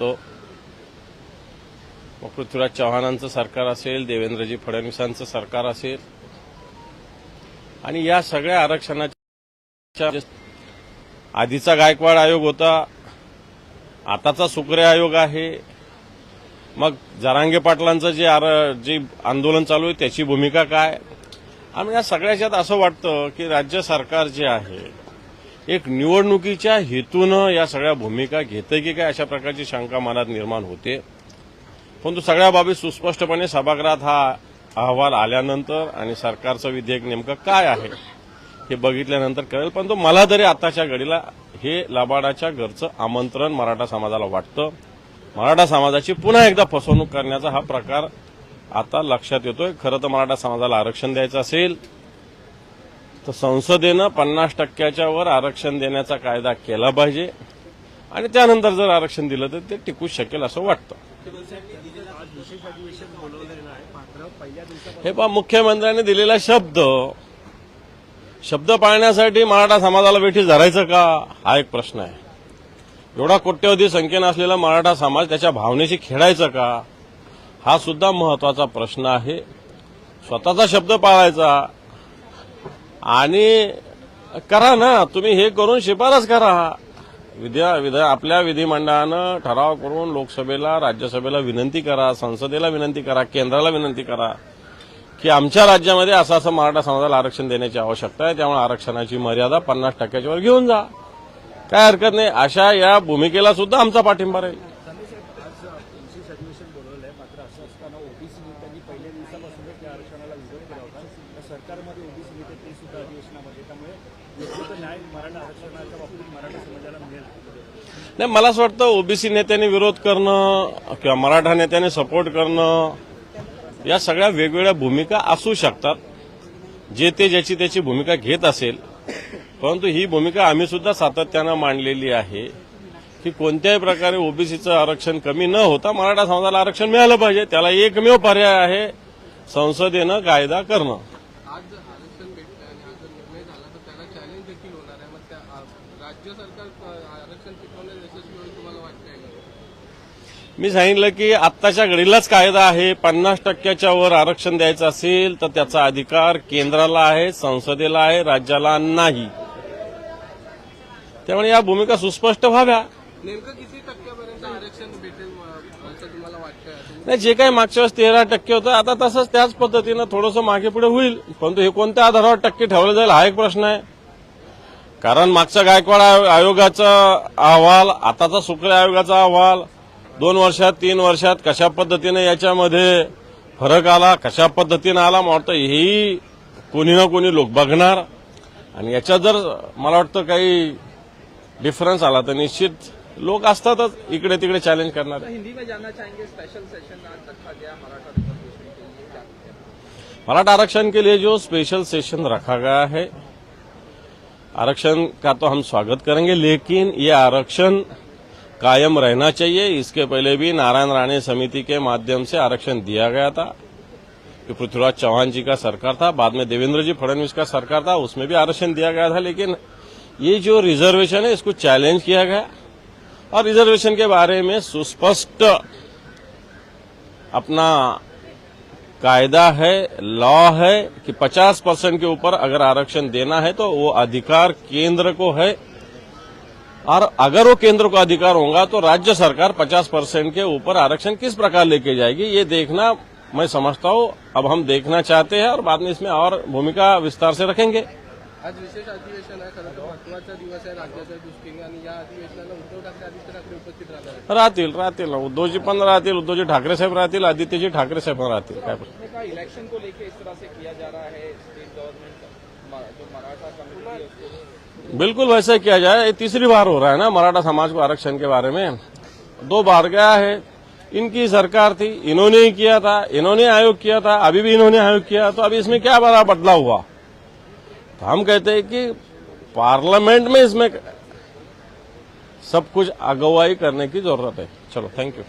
होतो मग पृथ्वीराज चव्हाणांचं सरकार असेल देवेंद्रजी फडणवीसांचं सरकार असेल. आणि या सगळ्या आरक्षणाच्या आधीचा गायकवाड आयोग होता आताचा सुक्रे आयोग आहे. मग जरांगे पाटलांचं जे आर जे आंदोलन चालू आहे त्याची भूमिका काय? आणि या सगळ्याच्यात असं वाटतं की राज्य सरकार जे आहे एक निवडणुकीच्या हेतूनं या सगळ्या भूमिका घेतं की काय अशा प्रकारची शंका मनात निर्माण होते. परंतु सगळ्या बाबी सुस्पष्टपणे सभागृहात हा अहवाल आल्यानंतर आणि सरकारचं विधेयक नेमकं काय आहे हे बघितल्यानंतर कळेल. परंतु मला तरी आताच्या घडीला हे लबाडाच्या घरचं आमंत्रण मराठा समाजाला वाटतं. मराठा समाजाची पुन्हा एकदा फसवणूक करण्याचा हा प्रकार आता लक्षात येतोय. खरं तर मराठा समाजाला आरक्षण द्यायचं असेल तर संसदेनं पन्नास टक्क्याच्या वर आरक्षण देण्याचा कायदा केला पाहिजे. आणि त्यानंतर जर आरक्षण दिलं तर ते टिकू शकेल असं वाटतं. हे पहा मुख्यमंत्र्यांनी दिलेला शब्द शब्द पाळण्यासाठी मराठा समाजाला वेठी धरायचं का? हा एक प्रश्न आहे. एवढा कोट्यवधी संख्येनं असलेला मराठा समाज त्याच्या भावनेशी खेळायचं का? हा सुद्धा महत्त्वाचा प्रश्न आहे. स्वतःचा शब्द पाळायचा आणि करा ना तुम्ही हे करून शिफारस करा. विद्या विधा आपल्या विधिमंडळानं ठराव करून लोकसभेला राज्यसभेला विनंती करा संसदेला विनंती करा केंद्राला विनंती करा की आमच्या राज्यामध्ये असं असं मराठा समाजाला आरक्षण देण्याची आवश्यकता आहे. त्यामुळे आरक्षणाची मर्यादा पन्नास टक्क्याच्या वर घेऊन जा. काय हरकत नाही. अशा या भूमिकेला सुद्धा आमचा पाठिंबा राहील विशेष अधिवेशन बोलवलंय मात्र असं असताना ओबीसी नेत्यांनी पहिल्या दिवसापासून त्या आरक्षणाला विरोध केला होता तर सरकारमध्ये ओबीसी नेते ते सुद्धा अधिवेशनामध्ये. त्यामुळे योग्य न्याय मराठा आरक्षणाच्या बाबतीत मराठा समाजाला मिळेल. नाही मला असं वाटतं ओबीसी नेत्यांनी विरोध करणं किंवा मराठा नेत्याने सपोर्ट करणं या सगळ्या वेगवेगळ्या भूमिका असू शकतात. जे ते ज्याची त्याची भूमिका घेत असेल. परंतु ही भूमिका आम्ही सुद्धा सातत्यानं मांडलेली आहे की कोणत्याही प्रकारे ओबीसीचं आरक्षण कमी न होता मराठा समाजाला आरक्षण मिळालं पाहिजे. त्याला एकमेव पर्याय आहे संसदेनं कायदा करणं. आज जर आरक्षण भेटलं आणि आज जर निर्णय झाला तर त्याला चॅलेंज देखील होणार आहे. मग त्या राज्य सरकार आरक्षण टिकवण्यात यशस्वी होईल तुम्हाला वाटतंय का? मी सांगितलं की आत्ताच्या घडीलाच कायदा आहे. पन्नास टक्क्याच्या वर आरक्षण द्यायचं असेल तर त्याचा अधिकार केंद्राला आहे संसदेला आहे राज्याला नाही. त्यामुळे या भूमिका सुस्पष्ट व्हाव्या. नेमकं किती टक्क्यापर्यंत आरक्षण भेटेल अ, असं तुम्हाला वाटतंय नाही जे काही मागच्या वेळेस तेरा टक्के होतं आता तसंच त्याच पद्धतीनं थोडंसं मागे पुढे होईल. परंतु हे कोणत्या आधारावर टक्के ठेवलं जाईल हा एक प्रश्न आहे. कारण मागच्या गायकवाड आयो- आयोगाचा अहवाल आताचा सुक्रे आयोगाचा अहवाल दोन वर्षात तीन वर्षात कशा पद्धतीने याच्यामध्ये फरक आला कशा पद्धतीनं आला मला वाटतं हेही कोणी ना कोणी लोक बघणार. आणि याच्यात जर मला वाटतं काही डिफरन्स आला तर निश्चित लोक असतातच इकडे तिकडे चॅलेंज करणार. हिंदी में जानना चाहेंगे स्पेशल सेशन आज रखा गया मराठा रिजर्वेशन के लिए जानते मराठा आरक्षण के लिए जो स्पेशल सेशन रखा गया है आरक्षण का तो हम स्वागत करेंगे लेकिन ये आरक्षण कायम रहना चाहिए। इसके पहले भी नारायण राणे समिति के माध्यम से आरक्षण दिया गया था। कि पृथ्वीराज चौहान जी का सरकार था बाद में देवेंद्र जी फडणवीस का सरकार था उसमें भी आरक्षण दिया गया था लेकिन ये जो रिजर्वेशन है इसको चैलेंज किया गया। और रिजर्वेशन के बारे में सुस्पष्ट अपना कायदा है, लॉ है कि 50 परसेंट के ऊपर अगर आरक्षण देना है तो वो अधिकार केंद्र को है। और अगर वो केंद्र को अधिकार होगा तो राज्य सरकार 50 परसेंट के ऊपर आरक्षण किस प्रकार लेके जाएगी, ये देखना मैं समझता हूँ। अब हम देखना चाहते हैं और बाद में इसमें और भूमिका विस्तार से रखेंगे। आज विशेष अधिवेशन आहे खरं तर महत्वाचा दिवस आहे राज्याच्या दृष्टीने आणि या अधिवेशनाला उद्धव ठाकरे आदित्य ठाकरे उपस्थित राहणार आहेत. राहतील राहतील. उद्धवजी पण राहतील उद्धवजी ठाकरे साहेब राहतील आदित्यजी ठाकरे साहेब पण राहतील. काय प्रश्न? आपने कहा इलेक्शन को लेकर इस तरह से किया जा रहा है स्टेट गवर्नमेंट जो मराठा कमेटी बिल्कुल वैसा ही किया जाए ये तीसरी बार हो रहा है ना मराठा समाज को आरक्षण के बारे में। दो बार गया है। इनकी सरकार थी इन्होंने ही किया था इन्होंने आयोग किया था अभी भी इन्होंने आयोग किया तो अभी इसमें क्या बड़ा बदलाव हुआ? तो हम कहते हैं कि पार्लियामेंट में इसमें सब कुछ अगुवाई करने की जरूरत है। चलो थैंक यू